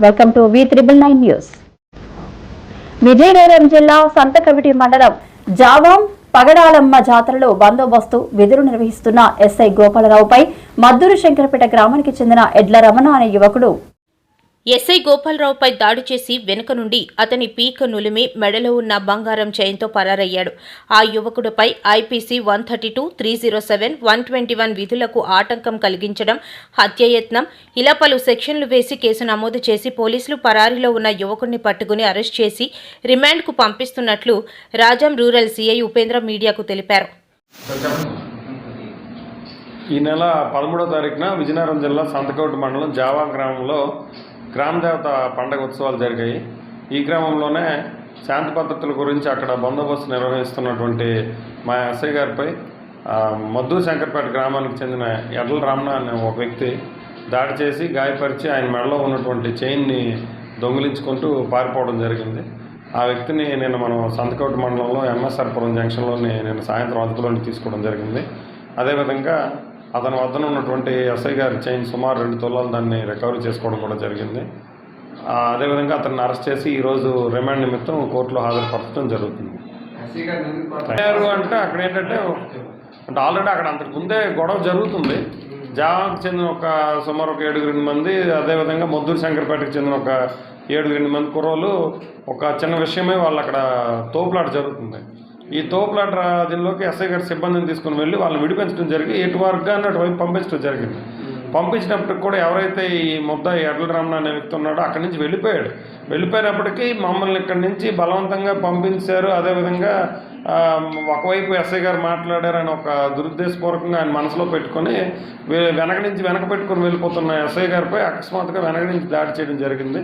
Welcome to V triple nine news Vizianagaram జిల్లా సంతకవిటి మండలం జావాం పగడాలమ్మ జాతరలో బందోబస్తు విధులు నిర్వహిస్తున్న ఎస్ఐ గోపాలరావుపై మద్దూరు శంకరపేట గ్రామానికి చెందిన ఎడ్ల రమణ అనే యువకుడు ఎస్ఐ గోపాలరావుపై దాడి చేసి వెనుక నుండి అతని పీక నులిమి మెడలో ఉన్న బంగారం చైన్తో పరారయ్యాడు. ఆ యువకుడిపై IPC one thirty two three zero seven one twenty one విధులకు ఆటంకం కలిగించడం హత్యయత్నం ఇలా పలు సెక్షన్లు వేసి కేసు నమోదు చేసి పోలీసులు పరారీలో ఉన్న యువకుడిని పట్టుకుని అరెస్ట్ చేసి రిమాండ్కు పంపిస్తున్నట్లు రాజం రూరల్ సీఐ ఉపేంద్ర మీడియాకు తెలిపారు. ఈ నెల పదమూడో తారీఖున విజయనగరం జిల్లా సంతకోట మండలం జావా గ్రామంలో గ్రామదేవత పండగ ఉత్సవాలు జరిగాయి. ఈ గ్రామంలోనే శాంతి భద్రతల గురించి అక్కడ బందోబస్తు నిర్వహిస్తున్నటువంటి మా ఎస్ఐ గారిపై మద్దు శంకర్పేట గ్రామానికి చెందిన ఎడ్ల రామణ అనే ఒక వ్యక్తి దాడి చేసి గాయపరిచి ఆయన మెడలో ఉన్నటువంటి చైన్ని దొంగిలించుకుంటూ పారిపోవడం జరిగింది. ఆ వ్యక్తిని నేను మనం సంతకోట మండలంలో ఎంఎస్ఆర్పురం జంక్షన్లోని నేను సాయంత్రం అదుపులోకి తీసుకోవడం జరిగింది. అదేవిధంగా అతని వద్దన ఉన్నటువంటి ఎస్ఐ గారి చైన్ సుమారు రెండు తులాలు దాన్ని రికవరీ చేసుకోవడం కూడా జరిగింది. అదేవిధంగా అతన్ని అరెస్ట్ చేసి ఈరోజు రిమాండ్ నిమిత్తం కోర్టులో హాజరుపరచడం జరుగుతుంది. అయ్యారు అంటే అక్కడ ఏంటంటే అంటే ఆల్రెడీ అక్కడ అంతకు ముందే గొడవ జరుగుతుంది. జావాకు చెందిన ఒక సుమారు ఒక ఏడుగురు మంది అదేవిధంగా మొద్దూరు శంకర్పేటకు చెందిన ఒక ఏడుగురు మంది కుర్రోళ్ళు ఒక చిన్న విషయమే వాళ్ళు అక్కడ తోపులాట జరుగుతుంది. ఈ తోపులాట దీనిలోకి ఎస్ఐ గారి సిబ్బందిని తీసుకుని వెళ్ళి వాళ్ళని విడిపించడం జరిగి ఎటు వర్గాన్ని అటువైపు పంపించడం జరిగింది. పంపించినప్పటికి కూడా ఎవరైతే ఈ ముద్ద ఎడ్ల రమణ అనే వ్యక్తి ఉన్నాడో అక్కడి నుంచి వెళ్ళిపోయాడు. వెళ్ళిపోయినప్పటికీ మమ్మల్ని ఇక్కడి నుంచి బలవంతంగా పంపించారు. అదేవిధంగా ఒకవైపు ఎస్ఐ గారు మాట్లాడారని ఒక దురుద్దేశపూర్వకంగా ఆయన మనసులో పెట్టుకొని వెనక నుంచి వెనక పెట్టుకొని వెళ్ళిపోతున్న ఎస్ఐ గారిపై అకస్మాత్తుగా వెనక నుంచి దాడి చేయడం జరిగింది.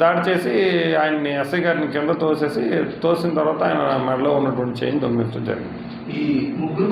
దాడి చేసి ఆయన్ని ఎస్ఐ గారిని కింద తోసేసి తోసిన తర్వాత ఆయన మెడలో ఉన్నటువంటి చైన్ దొంగిలించడం జరిగింది. ఈ ముగ్గురు